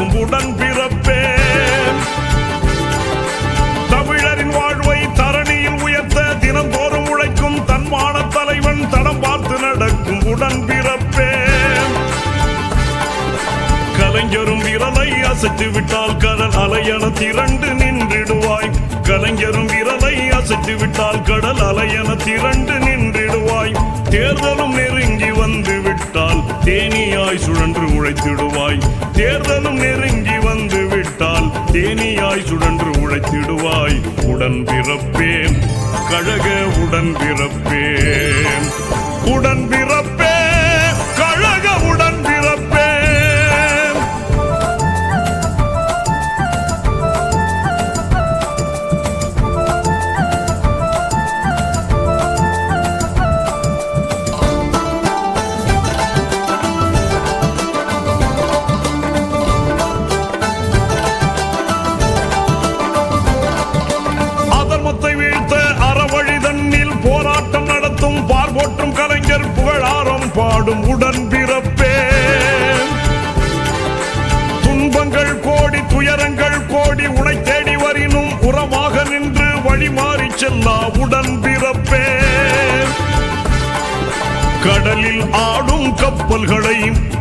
நடக்கும் உடன் பிறப்பேன். தமிழரின் வாழ்வை தரணியில் உயர்த்த தினந்தோறும் உழைக்கும் தன்மான தலைவன் தடம் பார்த்து நடக்கும் உடன் பிறப்பேன். கலைஞரும் விரலை அசைத்து விட்டால் கடல் அலையன திரண்டு நின்றிடுவாய். கலைஞரும் விரலை அசைத்து விட்டால் கடல் அலையன திரண்டு நின்றிடுவாய். தேர்தலும் நெருங்கி வந்து விட்டால் தேனியாய் சுழன்று உழைத்திடுவாய். தேனியாய் சுழன்று உழைத்திடுவாய். உடன் பிறப்பேன். கழக உடன் பிறப்பேன். உடன் பிறப்பேன். உடன் பிறப்பே கடலில் ஆடும் கப்பல்களையும்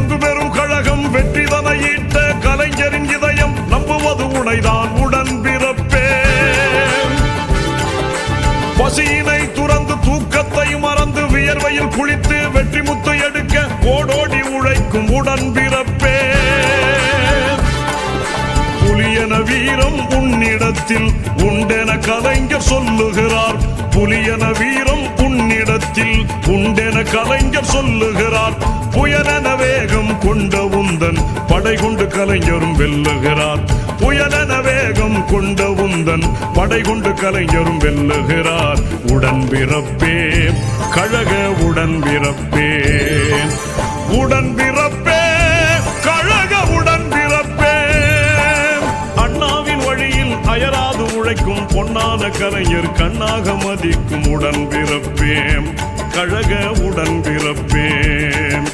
களத்திலே பெறும் கழகம் வெற்றி ஈட்ட கலைஞரின் இதயம் நம்புவது உனைதான் உடன் பிறப்பே. பசியினை துறந்து தூக்கத்தை மறந்து வியர்வையில் குளித்து வெற்றி முத்து எடுக்க ஓடோடி உழைக்கும் உடன் பிறப்பே. புலியன வீரம் உன்னிடத்தில் உண்டென கலைஞர் சொல்லுகிறார். புலியன வீரம் உன்னிடத்தில் உண்டென கலைஞர் சொல்லுகிறார். புயலென வேகம் கொண்ட உந்தன் படை கொண்டு கலைஞரும் வெல்லுகிறார். புயலென வேகம் கொண்ட உந்தன் படை கொண்டு கலைஞரும் வெல்லுகிறார். உடன் பிறப்பே கழக உடன் பிறப்பே உரைக்கும் பொன்னான கலைஞர் கண்ணாக மதிக்கும் உடன் பிறப்பேன். கழக உடன் பிறப்பேன்.